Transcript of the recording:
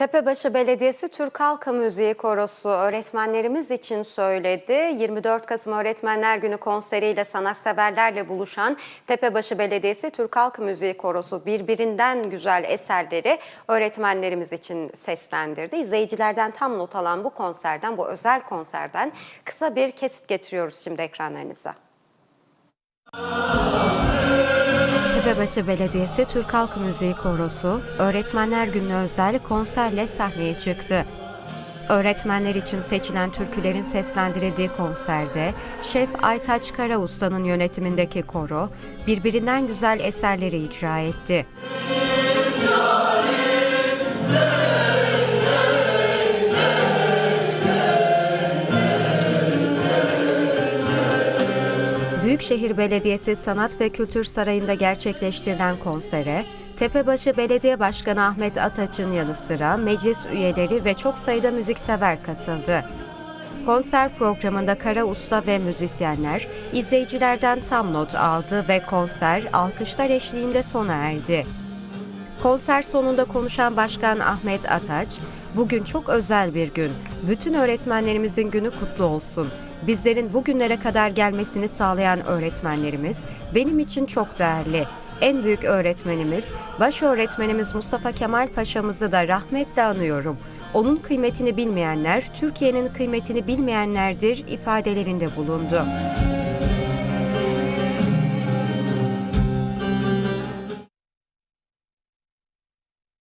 Tepebaşı Belediyesi Türk Halk Müziği Korosu öğretmenlerimiz için söyledi. 24 Kasım Öğretmenler Günü konseriyle sanatseverlerle buluşan Tepebaşı Belediyesi Türk Halk Müziği Korosu birbirinden güzel eserleri öğretmenlerimiz için seslendirdi. İzleyicilerden tam not alan bu konserden, bu özel konserden kısa bir kesit getiriyoruz şimdi ekranlarınıza. Tepebaşı Belediyesi Türk Halk Müziği Korosu, Öğretmenler Günü özel konserle sahneye çıktı. Öğretmenler için seçilen türkülerin seslendirildiği konserde, Şef Aytaç Kara Usta'nın yönetimindeki koro, birbirinden güzel eserleri icra etti. Büyükşehir Belediyesi Sanat ve Kültür Sarayı'nda gerçekleştirilen konsere, Tepebaşı Belediye Başkanı Ahmet Ataç'ın yanı sıra meclis üyeleri ve çok sayıda müziksever katıldı. Konser programında kara usta ve müzisyenler izleyicilerden tam not aldı ve konser alkışlar eşliğinde sona erdi. Konser sonunda konuşan Başkan Ahmet Ataç, "Bugün çok özel bir gün. Bütün öğretmenlerimizin günü kutlu olsun. Bizlerin bugünlere kadar gelmesini sağlayan öğretmenlerimiz benim için çok değerli. En büyük öğretmenimiz, baş öğretmenimiz Mustafa Kemal Paşa'mızı da rahmetle anıyorum. Onun kıymetini bilmeyenler, Türkiye'nin kıymetini bilmeyenlerdir ifadelerinde bulundu.